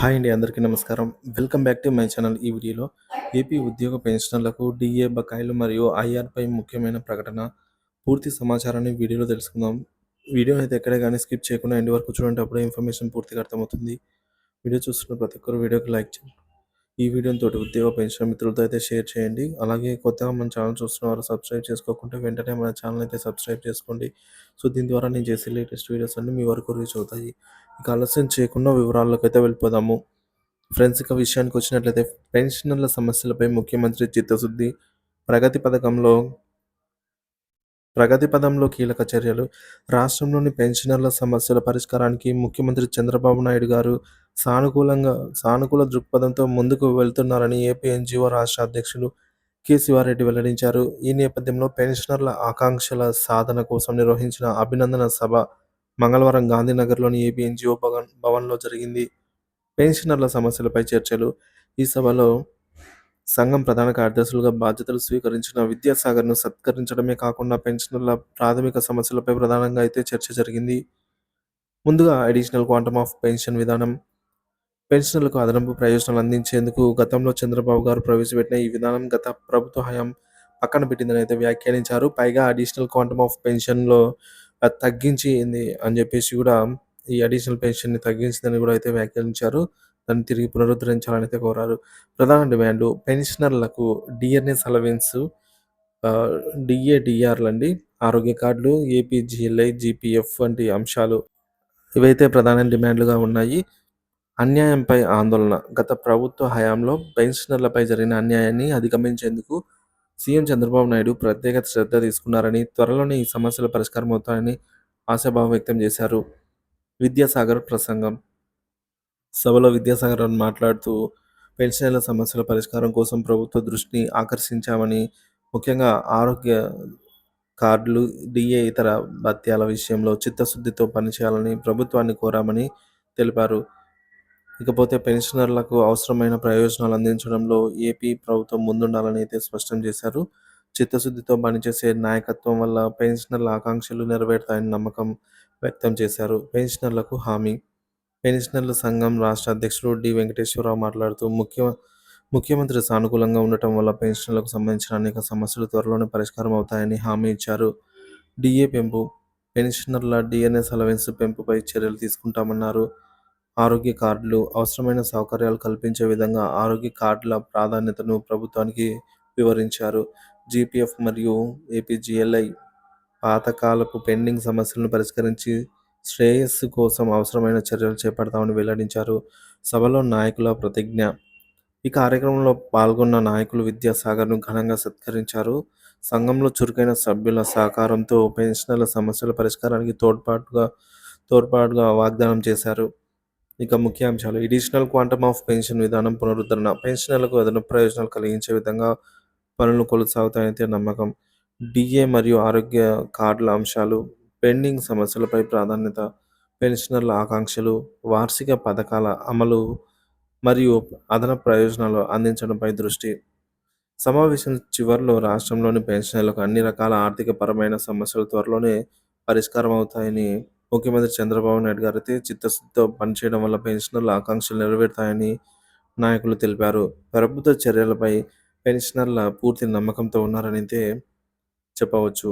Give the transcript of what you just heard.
Hi అండి అందరికీ నమస్కారం. Welcome back to my channel ఈ వీడియోలో. ఏపీ ఉద్యోగ పెన్షనర్లకు డిఏ బకాయిలు మరియు ఐఆర్పై ముఖ్యమైన ప్రకటన పూర్తి సమాచారాన్ని వీడియోలో తెలుసుకుందాం. వీడియో అయితే ఎక్కడే కానీ స్కిప్ చేయకుండా ఎండ్ వరకు చూడండి అప్పుడే ఇన్ఫర్మేషన్ పూర్తిగా అర్థమవుతుంది. వీడియో చూస్తున్న ప్రతి ఒక్కరు వీడియోకి లైక్ చేయండి. ఈ వీడియోని తోటి ఉద్యోగ పెన్షన్ మిత్రులతో అయితే షేర్ చేయండి. అలాగే కొత్తగా మన ఛానల్ చూస్తున్న వారు సబ్స్క్రైబ్ చేసుకోకుంటే వెంటనే మన ఛానల్ అయితే సబ్స్క్రైబ్ చేసుకోండి. సో దీని ద్వారా నేను చేసే లేటెస్ట్ వీడియోస్ అన్ని మీ వరకు రీచ్ అవుతాయి. ఇక ఆలస్యం చేయకుండా వివరాల్లోకి అయితే వెళ్ళిపోదాము. ఫ్రెండ్స్ ఇక విషయానికి వచ్చినట్లయితే పెన్షనర్ల సమస్యలపై ముఖ్యమంత్రి చిత్తశుద్ధి ప్రగతి పథకంలో ప్రగతి పదంలో కీలక చర్యలు. రాష్ట్రంలోని పెన్షనర్ల సమస్యల పరిష్కారానికి ముఖ్యమంత్రి చంద్రబాబు నాయుడు గారు సానుకూలంగా సానుకూల దృక్పథంతో ముందుకు వెళ్తున్నారని ఏపీ ఎన్జిఓ రాష్ట్ర అధ్యక్షులు కె శివారెడ్డి వెల్లడించారు. ఈ నేపథ్యంలో పెన్షనర్ల ఆకాంక్షల సాధన కోసం నిర్వహించిన అభినందన సభ మంగళవారం గాంధీనగర్లోని ఏపీ ఎన్జిఓ భవన్ భవన్లో జరిగింది. పెన్షనర్ల సమస్యలపై చర్చలు. ఈ సభలో సంఘం ప్రధాన కార్యదర్శులుగా బాధ్యతలు స్వీకరించిన విద్యాసాగర్ను సత్కరించడమే కాకుండా పెన్షనర్ల ప్రాథమిక సమస్యలపై ప్రధానంగా అయితే చర్చ జరిగింది. ముందుగా అడిషనల్ క్వాంటమ్ ఆఫ్ పెన్షన్ విధానం పెన్షనర్లకు అదనపు ప్రయోజనాలు అందించేందుకు గతంలో చంద్రబాబు గారు ప్రవేశపెట్టిన ఈ విధానం గత ప్రభుత్వ హయాం పక్కన పెట్టిందని అయితే వ్యాఖ్యానించారు. పైగా అడిషనల్ క్వాంటమ్ ఆఫ్ పెన్షన్లో తగ్గించింది అని చెప్పేసి కూడా ఈ అడిషనల్ పెన్షన్ని తగ్గించిందని కూడా అయితే వ్యాఖ్యానించారు. దాన్ని తిరిగి పునరుద్ధరించాలని అయితే కోరారు. ప్రధాన డిమాండ్లు పెన్షనర్లకు డిఎన్ఎస్ అలవెన్స్ డిఏడిఆర్లు అండి. ఆరోగ్య కార్డులు ఏపీజీఎల్ఐ జీపీఎఫ్ వంటి అంశాలు ఇవైతే ప్రధాన డిమాండ్లుగా ఉన్నాయి. అన్యాయంపై ఆందోళన. గత ప్రభుత్వ హయాంలో పెన్షనర్లపై జరిగిన అన్యాయాన్ని అధిగమించేందుకు సీఎం చంద్రబాబు నాయుడు ప్రత్యేక శ్రద్ధ తీసుకున్నారని త్వరలోనే ఈ సమస్యల పరిష్కారం అవుతాయని ఆశాభావం వ్యక్తం చేశారు. విద్యాసాగర్ ప్రసంగం. సభలో విద్యాసాగర్ అని మాట్లాడుతూ పెన్షన్ల సమస్యల పరిష్కారం కోసం ప్రభుత్వ దృష్టిని ఆకర్షించామని ముఖ్యంగా ఆరోగ్య కార్డులు డిఏ ఇతర భత్యాల విషయంలో చిత్తశుద్ధితో పనిచేయాలని ప్రభుత్వాన్ని కోరామని తెలిపారు. ఇకపోతే పెన్షనర్లకు అవసరమైన ప్రయోజనాలు అందించడంలో ఏపీ ప్రభుత్వం ముందుండాలని అయితే స్పష్టం చేశారు. చిత్తశుద్ధితో పనిచేసే నాయకత్వం వల్ల పెన్షనర్ల ఆకాంక్షలు నెరవేరుతాయని నమ్మకం వ్యక్తం చేశారు. పెన్షనర్లకు హామీ. పెన్షనర్ల సంఘం రాష్ట్ర అధ్యక్షుడు డి. వెంకటేశ్వరరావు మాట్లాడుతూ ముఖ్య ముఖ్యమంత్రి సానుకూలంగా ఉండటం వల్ల పెన్షన్లకు సంబంధించిన అనేక సమస్యలు త్వరలోనే పరిష్కారం అవుతాయని హామీ ఇచ్చారు. డిఏ పెంపు. పెన్షనర్ల డిఎన్ఎస్ అలవెన్స్ పెంపుపై చర్యలు తీసుకుంటామన్నారు. ఆరోగ్య కార్డులు అవసరమైన సౌకర్యాలు కల్పించే విధంగా ఆరోగ్య కార్డుల ప్రాధాన్యతను ప్రభుత్వానికి వివరించారు. జీపీఎఫ్ మరియు ఏపీజీఎల్ఐ పాతకాలపు పెండింగ్ సమస్యలను పరిష్కరించి శ్రేయస్సు కోసం అవసరమైన చర్యలు చేపడతామని వెల్లడించారు. సభలో నాయకుల ప్రతిజ్ఞ. ఈ కార్యక్రమంలో పాల్గొన్న నాయకులు విద్యాసాగర్ను ఘనంగా సత్కరించారు. సంఘంలో చురుకైన సభ్యుల సహకారంతో పెన్షనర్ల సమస్యల పరిష్కారానికి తోడ్పాటుగా తోడ్పాటుగా వాగ్దానం చేశారు. ఇక ముఖ్యాంశాలు. ఎడిషనల్ క్వాంటమ్ ఆఫ్ పెన్షన్ విధానం పునరుద్ధరణ. పెన్షనర్లకు అదనపు ప్రయోజనాలు కలిగించే విధంగా పనులు కొనసాగుతాయనే నమ్మకం. డిఏ మరియు ఆరోగ్య కార్డుల అంశాలు. పెండింగ్ సమస్యలపై ప్రాధాన్యత. పెన్షనర్ల ఆకాంక్షలు. వార్షిక పథకాల అమలు మరియు అదనపు ప్రయోజనాలు అందించడంపై దృష్టి. సమావేశం చివరిలో రాష్ట్రంలోని పెన్షనర్లకు అన్ని రకాల ఆర్థిక పరమైన సమస్యలు త్వరలోనే పరిష్కారం అవుతాయని ముఖ్యమంత్రి చంద్రబాబు నాయుడు గారు అయితే చిత్తశుద్ధితో పనిచేయడం వల్ల పెన్షనర్ల ఆకాంక్షలు నెరవేరుతాయని నాయకులు తెలిపారు. ప్రభుత్వ చర్యలపై పెన్షనర్ల పూర్తి నమ్మకంతో ఉన్నారని అయితే చెప్పవచ్చు.